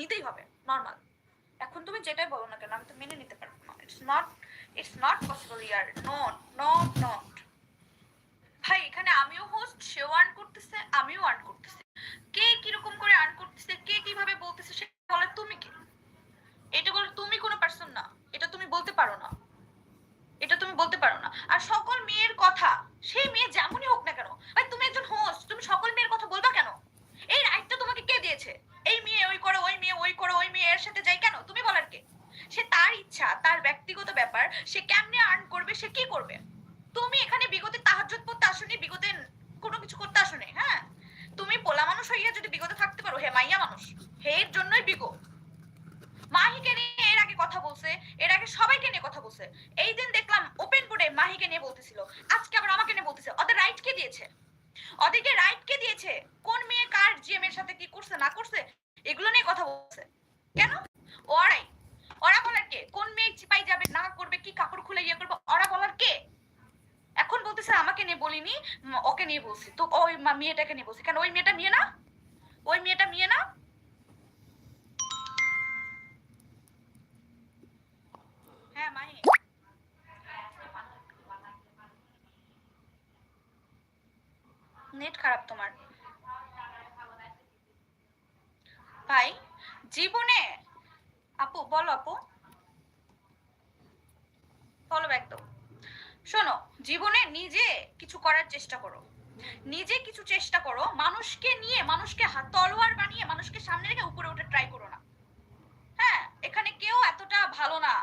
নিতেই হবে নর্মাল এখন তুমি যেটাই বলো না কেন, আমি তো মেনে নিতে পারব না। It's not it's not possible year not not not ভাই, এখানে আমিও হোস্ট সেও আর্ন করতেছে, আমিও আর্ন করতেছি। কে কীরকম করে আর্ন করতেছে, কে কীভাবে বলতেছে সেটা বলে তুমি কে? এটা বলে তুমি কোনো পার্সন না, এটা তুমি বলতে পারো না। এটা তুমি বলতে পারো না। আর সকল মেয়ের কথা, সেই মেয়ে যেমনই হোক না কেন, ভাই, তুমি একজন হোস্ট তুমি সকল মেয়ের কথা বলবা কেন? এই রাইটটা তোমাকে কে দিয়েছে? এই মেয়ে ওই করো, ওই মেয়ে ওই করো, ওই মেয়ে এর সাথে যাই কেন? তুমি বলার কে? সে তার ইচ্ছা, তার ব্যক্তিগত ব্যাপার, সে কেমনে আর্ন করবে, সে কি করবে? তুমি এখানে বিগতে তাহাজ্জুদ পড়তে আসনি, বিগতে কোনো কিছু করতে আসনি হ্যাঁ? তুমি পোলা মানুষ হইয়া যদি বিগতে থাকতে পারো, হে মাইয়া মানুষ, হে এর জন্যই বিগো মাহিকে নিয়ে এর আগে কথা বলছে, এর আগে সবাইকে নিয়ে কথা বলছে। এই দিন দেখলাম ওপেন বোর্ডে মাহিকে নিয়ে বলতেছিল, আজকে আবার আমাকে নিয়ে বলতেছে, ওদের রাইট কে দিয়েছে? ওদেরকে রাইট কে দিয়েছে? কোন মেয়ে কার জিএম এর সাথে কি করছে, না করছে? এগুলো নিয়ে কথা বলছে। কেন? ওরাই। ওরা বলার কে? কোন মেয়ে চিপাই যাবে, না করবে, কি কাপড় খুলে ইয়ে করবে, ওরা বলার কে? এখন বলতেছে, আমাকে নিয়ে বলিনি ওকে নিয়ে বলছি। তো ওই মেয়েটাকে নিয়ে বলছি। কেন? ওই মেয়েটা মেয়ে না? ওই মেয়েটা মেয়ে না? নেট খারাপ তোমার। ভাই, জীবনে আপু, বলো আপু। বলো একদম। শোনো, জীবনে নিজে কিছু করার চেষ্টা করো। নিজে কিছু চেষ্টা করো। মানুষকে নিয়ে, মানুষকে হাত তলোয়ার বানিয়ে মানুষকে সামনে রেখে উপরে উঠে ট্রাই করো না। হ্যাঁ এখানে কেউ এতটা ভালো না।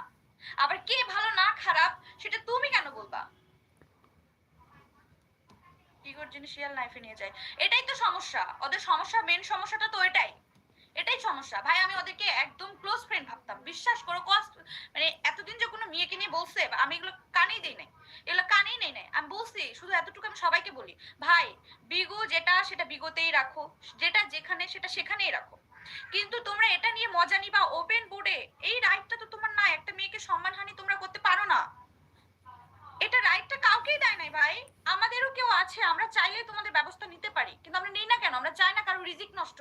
আবার কে ভালো না খারাপ, সেটা তুমি কেন বলবা? ইগোর জিনিস রিয়েল লাইফে নিয়ে যায়। এটাই তো সমস্যা। ওদের সমস্যা মেন সমস্যাটা তো এটাই। এটাই সমস্যা। ভাই, আমি ওদেরকে একদম ক্লোজ ফ্রেন্ড ভাবতাম। বিশ্বাস করো কষ্ট মানে এতদিন যে কোনো মেয়েকে নিয়ে বলছে, আমি এগুলো কানেই দেই নাই। এগুলো কানেই নেই নাই। আমি বলছি, শুধু এতটুকু আমি সবাইকে বলি, ভাই, বিগো যেটা, সেটা বিগোতেই রাখো। যেটা যেখানে, সেটা সেখানেই রাখো। কিন্তু তোমরা এটা নিয়ে মজা নিবা ওপেন বোর্ডে এই রাইটটা তো তোমার না একটা মেয়েকে সম্মানহানি তোমরা করতে পারো না। এটা রাইটটা কাউকেই দেয় নাই ভাই। আমাদেরও কেউ আছে, আমরা চাইলে তোমাদের ব্যবস্থা নিতে পারি। কিন্তু আমরা নেই না কেন? আমরা চাই না কারও রিজিক নষ্ট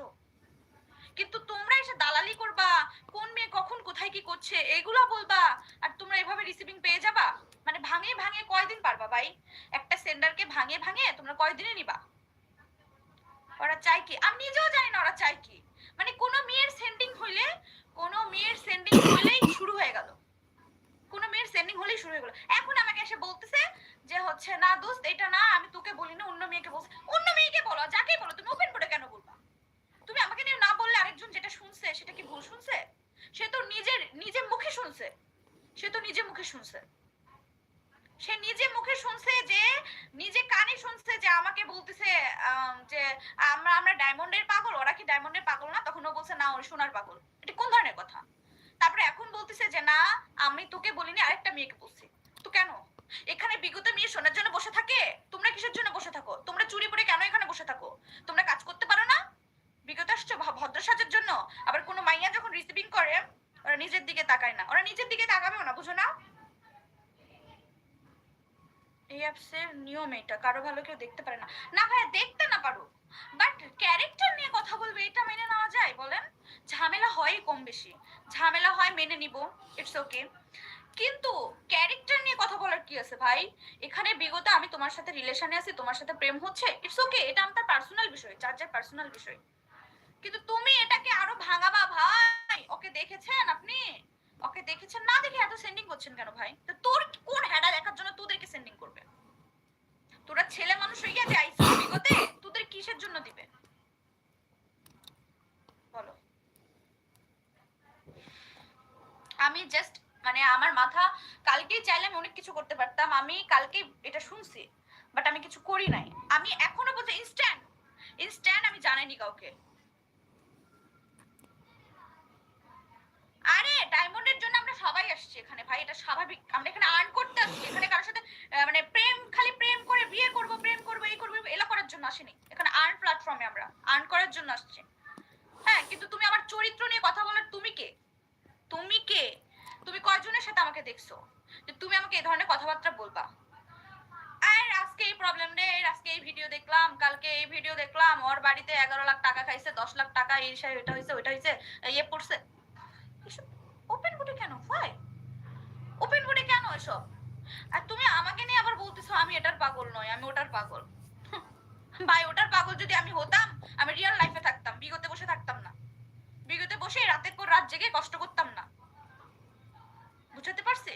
কিন্তু তোমরা এসে দালালি করবা, কোন মেয়ে কখন, কোথায় কি করছে, এগুলো বলবা, আর তোমরা এভাবে রিসিভিং পেয়ে যাবা? মানে ভাঙে ভাঙে কয়দিন পারবা ভাই? একটা সেন্ডারকে ভাঙে ভাঙে তোমরা কয়দিনে নিবা? ওরা চাই কি? আমি নিজেও জানি না ওরা চাই কি মানে কোনো মেয়ের সেন্ডিং হইলে কোনো মেয়ের সেন্ডিং হইলেই শুরু হয়ে গেল কোনো মেয়ের শুরু হয়ে গেল। এখন আমাকে এসে বলতেছে যে হচ্ছে, না দোস্ত, এটা না, আমি তোকে বলি না অন্য মেয়েকে বলছি। অন্য মেয়েকে বলো, যাকেই বলো, তুমি ওপেন করে কেন বলবা? তুমি আমাকে নিয়ে না বললে আরেকজন যেটা শুনছে, সেটা কি ভুল শুনছে? সে তো নিজের নিজের মুখে শুনছে। সে তো নিজে মুখে শুনছে। সে নিজে মুখে শুনছে যে, নিজে কানে শুনছে যে আমাকে বলতেছে যে আমরা আমরা ডায়মন্ডের পাগল, ওরা কি ডায়মন্ডের পাগল না? তখন ও বলছে, না ওরা সোনার পাগল। এটা কোন ধরনের কথা? তারপরে এখন বলতেছে যে, না আমি তোকে বলিনি আরেকটা মেয়েকে বলছি। তো কেন? এখানে বিগত মেয়ে শোনার জন্য বসে থাকে? তোমরা কিসের জন্য বসে থাকো? তোমরা চুরি পরে কেন এখানে বসে থাকো? তোমরা কাজ করতে পারো না? বিগত আসছো ভদ্র সাজের জন্য? আবার কোনো মাইয়া যখন রিসিভিং করে, ওরা নিজের দিকে তাকায় না। ওরা নিজের দিকে তাকাবেও না, বুঝো না? এই অ্যাপসের নিয়ম এটা। কারও ভালো কেউ দেখতে পারে না। না ভাইয়া, দেখতে না পারো বাট ক্যারেক্টার নিয়ে কথা বলবে, এটা মেনে নেওয়া যায়, বলেন। ঝামেলা হয় কম বেশি। ঝামেলা হয়, মেনে নিব ইটস ওকে কিন্তু ক্যারেক্টার নিয়ে কথা বলার কি আছে ভাই? এখানে বিগত আমি তোমার সাথে রিলেশনে আছি, তোমার সাথে প্রেম হচ্ছে ইটস ওকে এটা আমার পার্সোনাল বিষয়, যার যার পার্সোনাল বিষয়। কিন্তু তুমি এটাকে আরও ভাঙাবা ভাই। ওকে দেখেছেন আপনি? ওকে দেখেছেন? না দেখে এত সেন্ডিং করছেন কেন ভাই? তো তোর কোন হ্যাডা দেখার জন্য তোদেরকে সেন্ডিং করবে? তোরা ছেলে মানুষ হইয়া যে আইসি বিগতে? তোদের কিসের জন্য দিবে? বলো। আমি জাস্ট মানে আমার মাথা, কালকেই চাইলে আমি অনেক কিছু করতে পারতাম, আমি কালকে এটা শুনছি বাট আমি কিছু করি নাই। আমি এখনও বলতে ইনস্ট্যান্ট ইনস্ট্যান্ট আমি জানাইনি কাউকে। আরে, ডায়মন্ডের জন্য আমরা সবাই আসছি এখানে ভাই, এটা স্বাভাবিক। আমরা এখানে আর্ন করতে আসছি। এখানে কারোর সাথে মানে প্রেম, খালি প্রেম করে বিয়ে করব, প্রেম করব, এই করব এলা করার জন্য আসেনি। এখানে আর্ন প্ল্যাটফর্মে আমরা আর্ন করার জন্য আসছি। হ্যাঁ কিন্তু তুমি আমার চরিত্র নিয়ে কথা বলার, তুমি কে? তুমি কে? তুমি কয়জনের সাথে আমাকে দেখছ? যে তুমি আমাকে এই ধরনের কথাবার্তা বলবা? আর আজকে এই প্রবলেম রে আজকে এই ভিডিও দেখলাম, কালকে এই ভিডিও দেখলাম, ওর বাড়িতে এগারো লাখ টাকা খাইছে, দশ লাখ টাকা, এই সে- এটা হয়েছে ওইটা হয়েছে ইয়ে পড়ছে ওপেন বুটে কেন ভাই বুটে আর তুমি আমাকে নিয়ে আবার বলতেছো, আমি এটার পাগল নয় আমি ওটার পাগল। ভাই, ওটার পাগল যদি আমি হতাম, আমি রিয়েল লাইফে থাকতাম, বিগতে বসে থাকতাম না। বিগতে বসে রাতের পর রাত জেগে কষ্ট করতাম না। বুঝাতে পারছি?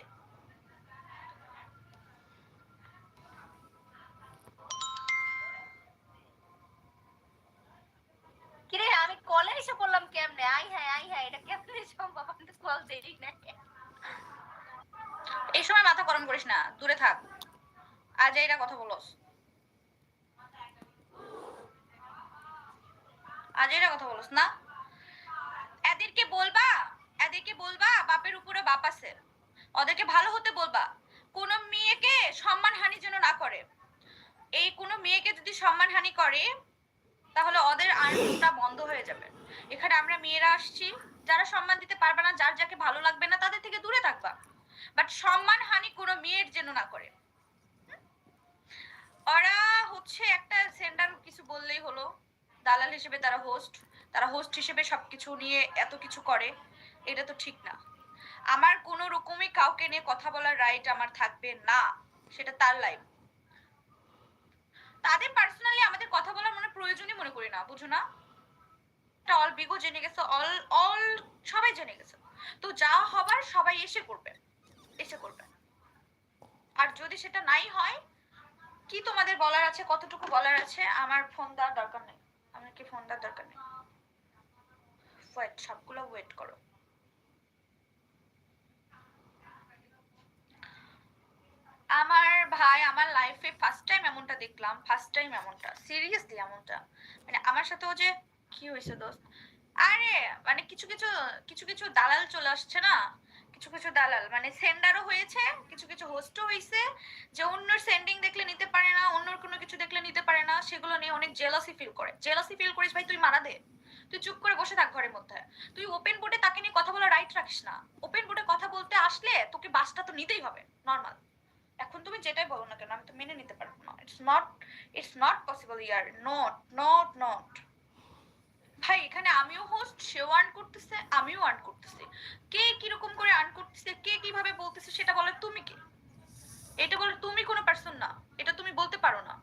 কিরে, আমি কলে এসে পড়লাম কেমনে? আই হ্যাঁ আই হ্যাঁ এটা কেমনে সম্ভব? আমি কল দেই না এই সময় মাথা গরম করিস না, দূরে থাক। আজ এইটা কথা বলস। আজ এইটা কথা বলস, না? এদেরকে বলবা এদেরকে বলবা, বাপের উপরে বাপ আছে। ওদেরকে ভালো হতে বলবা। কোন মেয়েকে সম্মান হানি যেন না করে। এই কোন মেয়েকে যদি সম্মান হানি করে, তাহলে ওদের আর্নিংটা বন্ধ হয়ে যাবে। এখানে আমরা মেয়েরা আসছি, যারা সম্মান দিতে পারবে না, যার যাকে ভালো লাগবে না তাদের থেকে দূরে থাকবা বাট সম্মান হানি কোনো মেয়ের যেন না করে। ওরা হচ্ছে একটা সেন্টার কিছু বললেই হলো। দালাল হিসেবে তারা হোস্ট তারা হোস্ট হিসেবে সবকিছু নিয়ে এত কিছু করে, এটা তো ঠিক না। আমার কোনো রকমই কাউকে নিয়ে কথা বলার রাইট আমার থাকবে না, সেটা তার লাইফ তাদের পার্সোনালি আমাদের কথা বলার মনে প্রয়োজনই মনে করি না, বুঝো না? অল বিগো জেনে গেছে অল অল সবাই জেনে গেছে। তো যা হবার সবাই এসে করবে। এসে করবে। আর যদি সেটা নাই হয়, কি তোমাদের বলার আছে, কতটুকু বলার আছে, আমার ফোন দেওয়ার দরকার নেই। আমার কি ফোন দেওয়ার দরকার নেই? ওয়েট সবগুলো ওয়েট করো। আমার ভাই আমার লাইফে ফার্স্ট টাইম এমনটা দেখলাম ফার্স্ট টাইম এমনটা সিরিয়াসলি এমনটা। মানে আমার সাথেও যে, কি হয়েছে দোস্ত? আরে মানে কিছু কিছু কিছু কিছু দালাল চলে আসছে না? কিছু কিছু দালাল মানে সেন্ডারও হয়েছে, কিছু কিছু হোস্টও হয়েছে যে অন্যর সেন্ডিং দেখলে নিতে পারে না, অন্যর কোনো কিছু দেখলে নিতে পারে না, সেগুলো নিয়ে অনেক জেলাসি ফিল করে। জেলাসি ফিল করিস ভাই, তুই মারা দে। তুই চুপ করে বসে থাক ঘরের মধ্যে। তুই ওপেন বোর্ডে তাকে নিয়ে কথা বলা রাইট রাখিস না। ওপেন বোর্ডে কথা বলতে আসলে তোকে বাসটা তো নিতেই হবে নর্মাল এখন তুমি যেটাই বলো না কেন, আমি তো মেনে নিতে পারব না। It's not it's not possible year not not not ভাই, এখানে আমিও হোস্ট সেও আর্ন করতেছে, আমিও আর্ন করতেছি। কে কীরকম করে আর্ন করতেছে, কে কীভাবে বলতেছে, সেটা বলে তুমি কে? এটা বলে তুমি কোনো পার্সন না, এটা তুমি বলতে পারো না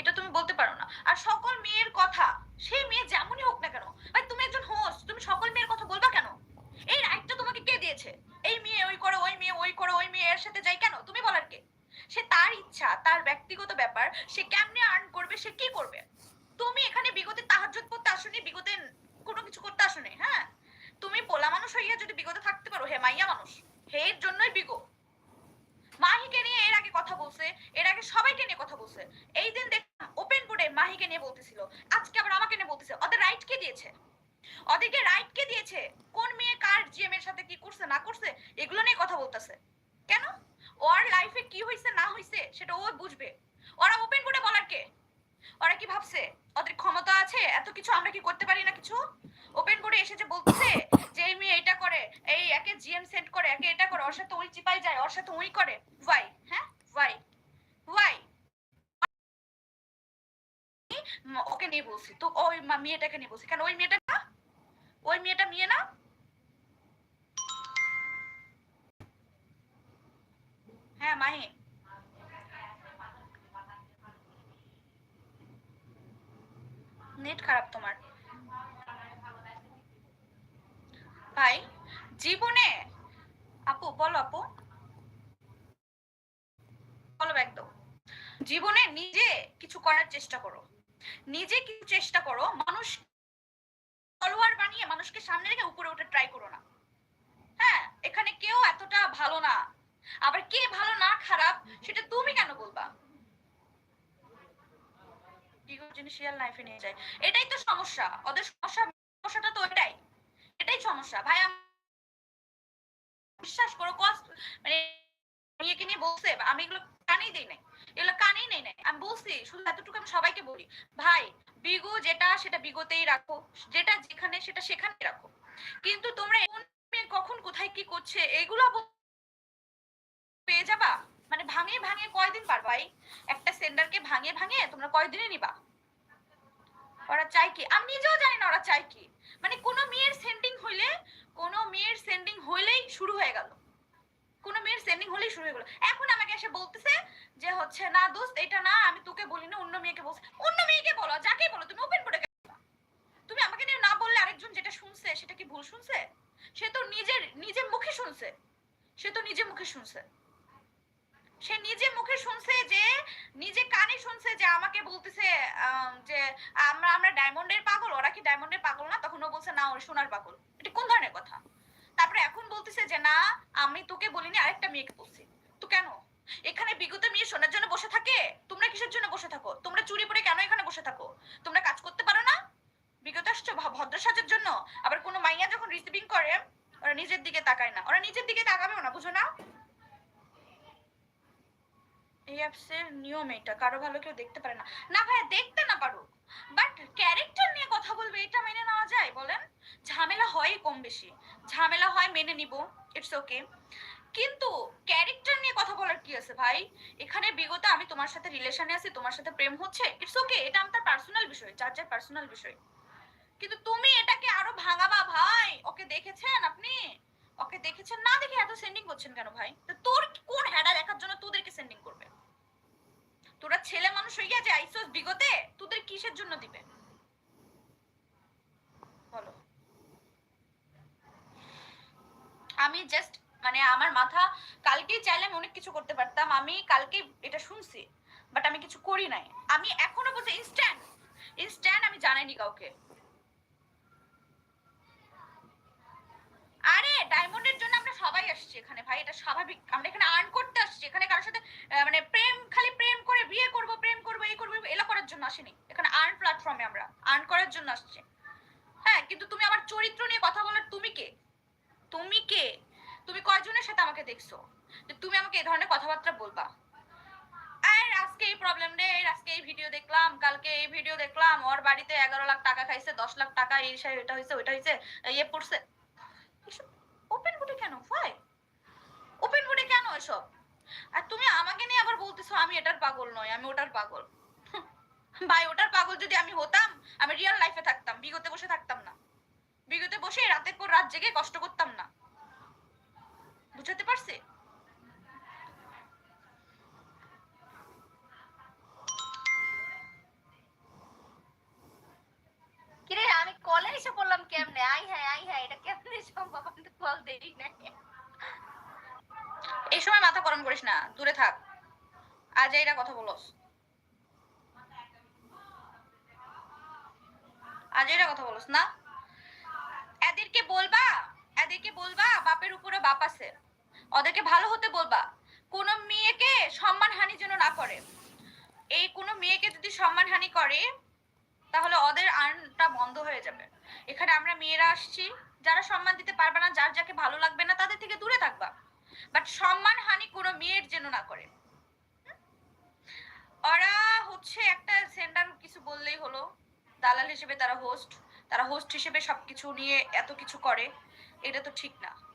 এটা তুমি বলতে পারো না আর সকল মেয়ের কথা সেই মেয়ে যেমনই হোক না কেন ভাই তুমি একজন হোস্ট তুমি সকল মেয়ের কথা বলবা কেন এই রাইটটা তোমাকে কে দিয়েছে এই মেয়ে ওই করো ওই মেয়ে ওই করো ওই মেয়ে এর সাথে যাই কেন তুমি বলার কে সে তার ইচ্ছা তার ব্যক্তিগত ব্যাপার সে কেমনে আর্ন করবে সে কি করবে তুমি এখানে বিগতে তাহাজ্জুদ করতে আসনি বিগতে কোনো কিছু করতে আসনি হ্যাঁ তুমি পোলা মানুষ হইয়া যদি বিগতে থাকতে পারো হে মাইয়া মানুষ হে এর জন্যই বিগো মাহিকে নিয়ে এর আগে কথা বলছে এর আগে সবাইকে নিয়ে কথা বলছে এই দিন দেখলাম ওপেন বোর্ডে মাহিকে নিয়ে বলতেছিল আজকে আবার আমাকে নিয়ে বলতেছে, ওদের রাইট কে দিয়েছে? ওদেরকে রাইট কে দিয়েছে? কোন মেয়ে কার জিএম এর সাথে কি করছে, না করছে, এগুলো নিয়ে কথা বলতেছে। কেন? ওর লাইফে কি হইছে, না হইছে, সেটা ও বুঝবে। ওরা ওপেন করে বলার কে? ওরা কি ভাবছে, ওদের ক্ষমতা আছে? এত কিছু আমরা কি করতে পারি না কিছু? ওপেন করে এসে যে বলতেছে যে এই মেয়ে এটা করে, এই একে জিএম সেন্ড করে, একে এটা করে, ওর সাথে ওই চিপাই যায়, ওর সাথে ওই করে। ওয়াই হ্যাঁ? ওয়াই ওয়াই ওকে নিয়ে বলছি। তো ওই মেয়েটাকে নিয়ে বলছি। কেন, ওই মেয়েটা না? ওই মেয়েটা মেয়ে না? হ্যাঁ মাহি নেট খারাপ তোমার। ভাই, জীবনে আপু, বলো আপু। বলো একদম। জীবনে নিজে কিছু করার চেষ্টা করো। নিজে কিছু চেষ্টা করো, মানুষ ফলোয়ার বানিয়ে মানুষকে সামনে রেখে উপরে উঠে ট্রাই করো না। হ্যাঁ এখানে কেউ এতটা ভালো না। আবার কে ভালো না খারাপ, সেটা তুমি কেন বলবা? রিয়েল লাইফে নিয়ে যায় এটাই তো সমস্যা। ওদের সমস্যা, সমস্যাটা তো এটাই। এটাই সমস্যা। ভাই বিশ্বাস করো মানে নিয়ে বলছে, আমি এগুলো কানেই দেই নাই। এগুলো কানেই নেই, নাই। আমি বলছি, শুধু এতটুকু আমি সবাইকে বলি, ভাই, বিগো যেটা, সেটা বিগোতেই রাখো। যেটা যেখানে, সেটা সেখানে রাখো। কিন্তু তোমরা কখন, কোথায়, কি করছে, এগুলো পেয়ে যাবা? মানে ভাঙে ভাঙে কয়দিন পার ভাই? একটা সেন্ডারকে ভাঙে ভাঙে তোমরা কয়দিনে নিবা? ওরা চাই কি? আমি নিজেও জানি না ওরা চাই কি। মানে কোনো মেয়ের সেন্ডিং হইলে, কোনো মেয়ের সেন্ডিং হইলেই শুরু হয়ে গেল। কোনো মেয়ের সেন্ডিং হলেই শুরু হয়ে গেল। এখন আমাকে এসে বলতেছে যে হচ্ছে, না দোস্ত, এটা না, আমি তোকে বলি না অন্য মেয়েকে বলছি। অন্য মেয়েকে বলো যাকে বলো, তুমি ওপেন করে তুমি আমাকে নিয়ে না বললে আরেকজন যেটা শুনছে, সেটা কি ভুল শুনছে? সে তো নিজের নিজের মুখে শুনছে। সে তো নিজের মুখে শুনছে। সে নিজের মুখে শুনছে যে নিজে কানে শুনছে যে আমাকে বলতেছে আম, যে আমরা আমরা ডায়মন্ডের পাগল ওরা কি ডায়মন্ডের পাগল না তখন ও বলছে না ওরা সোনার পাগল এটা কোন ধরনের কথা তারপরে এখন বলতেছে যে না আমি তোকে বলিনি আরেকটা মেয়েকে বলছি তো কেন এখানে বিগত মেয়ে শোনার জন্য বসে থাকে তোমরা কিসের জন্য বসে থাকো তোমরা চুরি পরে কেন এখানে বসে থাকো তোমরা কাজ করতে পারো না বিগত আসছো ভ- ভদ্র সাজের জন্য আবার কোনো মাইয়া যখন রিসিভিং করে ওরা নিজের দিকে তাকায় না ওরা নিজের দিকে তাকাবেও না বুঝো না এই অ্যাপসের নিয়ম এটা কারও ভালো কেউ দেখতে পারে না না ভাইয়া দেখতে না পারুক বাট ক্যারেক্টার নিয়ে কথা বলবে এটা মেনে নেওয়া যায় বলেন ঝামেলা হয় কম বেশি। ঝামেলা হয়, মেনে নিব ইটস ওকে কিন্তু ক্যারেক্টার নিয়ে কথা বলার কি আছে ভাই? এখানে বিগত আমি তোমার সাথে রিলেশনে আছি, তোমার সাথে প্রেম হচ্ছে ইটস ওকে এটা আমার পার্সোনাল বিষয়, যার যার পার্সোনাল বিষয়। কিন্তু তুমি এটাকে আরও ভাঙাবা ভাই, ওকে দেখেছেন আপনি? ওকে দেখেছেন? না দেখে এত সেন্ডিং করছেন কেন ভাই? তো তোর কোন হ্যাডা দেখার জন্য তোদেরকে সেন্ডিং করবে? তোরা ছেলে মানুষ হইয়া যে, আইসোস বিগতে, তোদের কিসের জন্য দিবে বলো আমি জাস্ট মানে আমার মাথা, কালকেই চাইলে আমি অনেক কিছু করতে পারতাম, আমি কালকে এটা শুনছি বাট আমি কিছু করি নাই। আমি এখনও বলছি ইনস্ট্যান্ট ইনস্ট্যান্ট আমি জানাইনি কাউকে। আরে ডায়মন্ডের জন্য আমরা সবাই আসছি এখানে, ভাই, এটা স্বাভাবিক। আমরা এখানে আর্ন করতে আসছি, এখানে কারোর সাথে মানে প্রেম, খালি প্রেম করে বিয়ে করব, প্রেম করব, এই করব এলা করার জন্য আসিনি। এখানে আর্ন প্ল্যাটফর্মে আমরা আর্ন করার জন্য আসছি। হ্যাঁ কিন্তু তুমি আমার চরিত্র নিয়ে কথা বলার তুমি কে? তুমি কয়জনের সাথে আমাকে দেখছ? তুমি আমাকে এই ধরনের কথাবার্তা বলবা। আর আজকে এই প্রবলেম রে আজকে এই ভিডিও দেখলাম, কালকে এই ভিডিও দেখলাম, ওর বাড়িতে এগারো লাখ টাকা খাইছে, দশ লাখ টাকা, এই সে- এটা হয়েছে ওইটা হয়েছে ইয়ে পড়ছে। ওপেন বুটে কেন? ভাই ওপেন বুটে কেন এসব? আর তুমি আমাকে নিয়ে আবার বলতেছো, আমি এটার পাগল নয় আমি ওটার পাগল। ভাই, ওটার পাগল যদি আমি হতাম, আমি রিয়েল লাইফে থাকতাম, বিগতে বসে থাকতাম না। বিগতে বসে রাতের পর রাত জেগে কষ্ট করতাম না। বুঝাতে পারছি? কিরে, আমি কলে এসে বললাম কেমনে? আই হ্যাঁ আই হ্যাঁ এটা কেমনে সম্ভব? আমি কল এই সময় মাথা গরম করিস না, দূরে থাক। আজ এইটা কথা বলস। আজ এইটা কথা বলস না। এদেরকে বলবা এদেরকে বলবা, বাপের উপরে বাপ আছে। ওদেরকে ভালো হতে বলবা। কোন মেয়েকে সম্মানহানি যেন না করে। এই কোন মেয়েকে যদি সম্মানহানি করে, তাহলে ওদের আর্নটা বন্ধ হয়ে যাবে। এখানে আমরা মেয়েরা আসছি, যারা সম্মান দিতে পারবে না, যার যাকে ভালো লাগবে না, তাদের থেকে দূরে থাকবা। বাট সম্মান হানি কোনো মেয়ের যেন না করে। ওরা হচ্ছে একটা সেন্টার কিছু বললেই হলো। দালাল হিসেবে তারা হোস্ট তারা হোস্ট হিসেবে সবকিছু নিয়ে এত কিছু করে। এটা তো ঠিক না।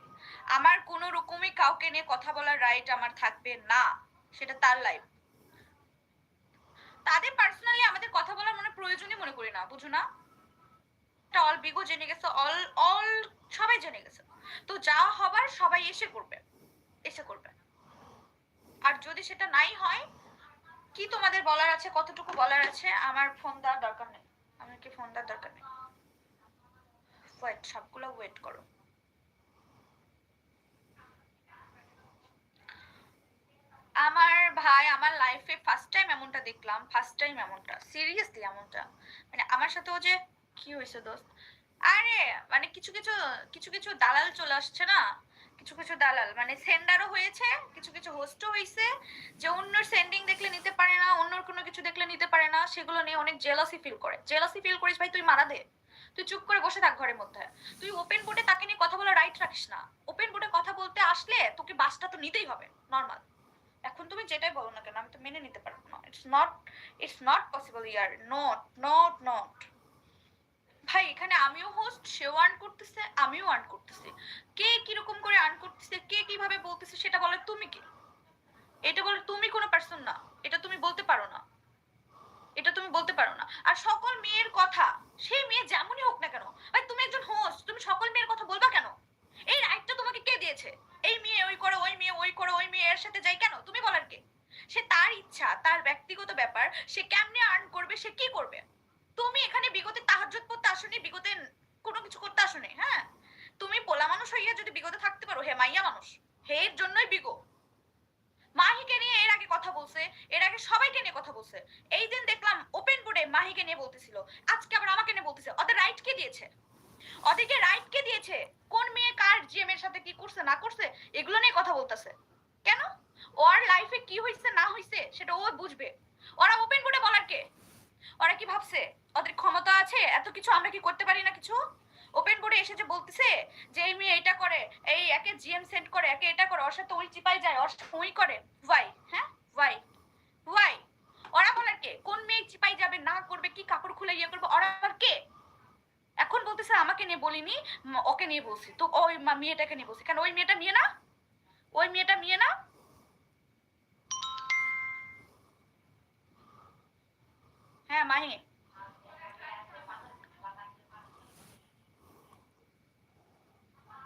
আমার কোনো রকমই কাউকে নিয়ে কথা বলার রাইট আমার থাকবে না। সেটা তার লাইফ তাদের পার্সোনালি আমাদের কথা বলার মনে প্রয়োজনই মনে করি না, বুঝো না? এটা অল বিগো জেনে গেছে অল অল সবাই জেনে গেছে। তো যা হবার সবাই এসে করবে এসে করবে। আর যদি সেটা নাই হয়, কি তোমাদের বলার আছে, কতটুকু বলার আছে, আমার ফোন দেওয়ার দরকার নেই। আমার কি ফোন দেওয়ার দরকার নেই? ওয়েট সবগুলো ওয়েট করো। আমার ভাই আমার লাইফে ফার্স্ট টাইম এমনটা দেখলাম ফার্স্ট টাইম এমনটা সিরিয়াসলি এমনটা। মানে আমার সাথেও যে, কি হয়েছে দোস্ত? আরে মানে কিছু কিছু কিছু কিছু দালাল চলে আসছে না? কিছু কিছু দালাল মানে সেন্ডারও হয়েছে, কিছু কিছু হোস্টও হয়েছে যে অন্যর সেন্ডিং দেখলে নিতে পারে না, অন্যর কোনো কিছু দেখলে নিতে পারে না, সেগুলো নিয়ে অনেক জেলাসি ফিল করে। জেলাসি ফিল করিস ভাই, তুই মারা দে। তুই চুপ করে বসে থাক ঘরের মধ্যে। তুই ওপেন বোর্ডে তাকে নিয়ে কথা বলার রাইট রাখিস না। ওপেন বোর্ডে কথা বলতে আসলে তোকে বাসটা তো নিতেই হবে নর্মাল এখন তুমি যেটাই বলো না কেন, আমি তো মেনে নিতে পারব না। It's not it's not possible year not not not ভাই, এখানে আমিও হোস্ট সেও আর্ন করতেছে, আমিও আর্ন করতেছি। কে কীরকম করে আর্ন করতেছে, কে কীভাবে বলতেছে, সেটা বলে তুমি কে? এটা বলে তুমি কোনো পার্সন না, এটা তুমি বলতে পারো না। এটা তুমি বলতে পারো না। আর সকল মেয়ের কথা, সেই মেয়ে যেমনই হোক না কেন, ভাই, তুমি একজন হোস্ট তুমি সকল মেয়ের কথা বলবা কেন? এই রাইটটা তোমাকে কে দিয়েছে? এই মেয়ে ওই করে, ওই মেয়ে ওই করে, ওই মেয়ে এর সাথে যাই কেন? তুমি বলার কে? সে তার ইচ্ছা, তার ব্যক্তিগত ব্যাপার, সে কেমনে আর্ন করবে, সে কি করবে? তুমি এখানে বিগতে তাহাজ্জুদ পড়তে আসনি, বিগতে কোনো কিছু করতে আসনি হ্যাঁ? তুমি পোলা মানুষ হইয়া যদি বিগতে থাকতে পারো, হে মাইয়া মানুষ, হে এর জন্যই বিগো। মাহিকে নিয়ে এর আগে কথা বলছে, এর আগে সবাইকে নিয়ে কথা বলছে। এই দিন দেখলাম ওপেন বোর্ডে মাহিকে নিয়ে বলতেছিল, আজকে আবার আমাকে নিয়ে বলতেছে, ওদের রাইট কে দিয়েছে? ওদেরকে রাইট কে দিয়েছে। কোন মেয়ে কার জিএম এর সাথে কি করছে, না করছে, এগুলো নিয়ে কথা বলতেছে। কেন? ওর লাইফে কি হইছে, না হইছে, সেটা ও বুঝবে। ওরা ওপেন বোর্ডে বলার কে? ওরা কি ভাবছে, ওদের ক্ষমতা আছে? এত কিছু আমরা কি করতে পারি না কিছু? ওপেন বোর্ডে এসে যে বলতেছে যে, এই মেয়ে এটা করে, এই একে জিএম সেন্ড করে, একে এটা করে, ওর সাথে ওই চিপাই যায়, ওর সাথে ওই করে। ওয়াই হ্যাঁ? ওয়াই ওয়াই ওরা বলার কে? কোন মেয়ে চিপাই যাবে, না করবে, কি কাপড় খুলে ইয়ে করবে, ওরা কে? এখন বলতেছে, আমাকে নিয়ে বলিনি ওকে নিয়ে বলছি। তো ওই মেয়েটাকে নিয়ে বলছি। কেন, ওই মেয়েটা মেয়ে না? ওই মেয়েটা মেয়ে না? হ্যাঁ মাহি।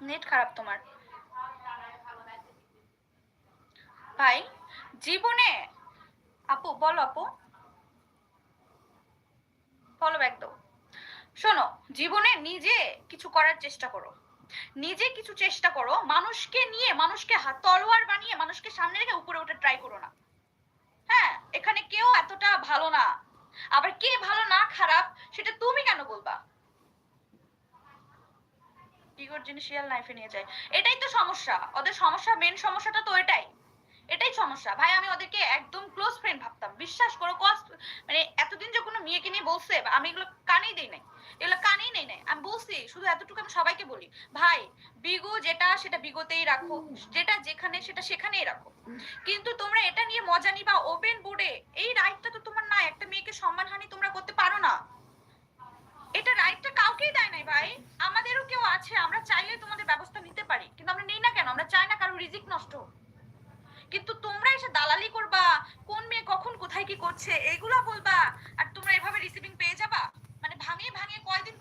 নেট খারাপ তোমার। ভাই, জীবনে, আপু, বলো আপু। ফলো ব্যাক দাও শোনো, জীবনে নিজে কিছু করার চেষ্টা করো। নিজে কিছু চেষ্টা করো, মানুষকে নিয়ে, মানুষকে তলোয়ার বানিয়ে মানুষকে সামনে রেখে উপরে উঠে ট্রাই করো না। হ্যাঁ এখানে কেউ এতটা ভালো না। আবার কে ভালো না খারাপ, সেটা তুমি কেন বলবা? ইগোর জিনিস রিয়েল লাইফে নিয়ে যায়। এটাই তো সমস্যা। ওদের সমস্যা মেন সমস্যাটা তো এটাই। এটাই সমস্যা। ভাই, আমি ওদেরকে একদম ক্লোজ ফ্রেন্ড ভাবতাম। বিশ্বাস করো কষ্ট মানে এতদিন যে কোনো মেয়েকে নিয়ে বলছে, আমি এগুলো কানেই দেই নাই। এগুলো কানেই নেই নাই। আমি বলছি, শুধু এতটুকু আমি সবাইকে বলি, ভাই, বিগো যেটা, সেটা বিগোতেই রাখো। যেটা যেখানে, সেটা সেখানেই রাখো। কিন্তু তোমরা এটা নিয়ে মজা নিবা ওপেন বোর্ডে এই রাইটটা তো তোমার না একটা মেয়েকে সম্মানহানি তোমরা করতে পারো না। এটা রাইটটা কাউকেই দেয় নাই ভাই। আমাদেরও কেউ আছে। আমরা চাইলে তোমাদের ব্যবস্থা নিতে পারি। কিন্তু আমরা নেই না কেন? আমরা চাই না কারও রিজিক নষ্ট। কিন্তু তোমরা এসে দালালি করবা। কোন মেয়ে কখন কোথায় কি করছে? এগুলা বলবা। ভাঙিয়ে ভাঙিয়ে কয়দিন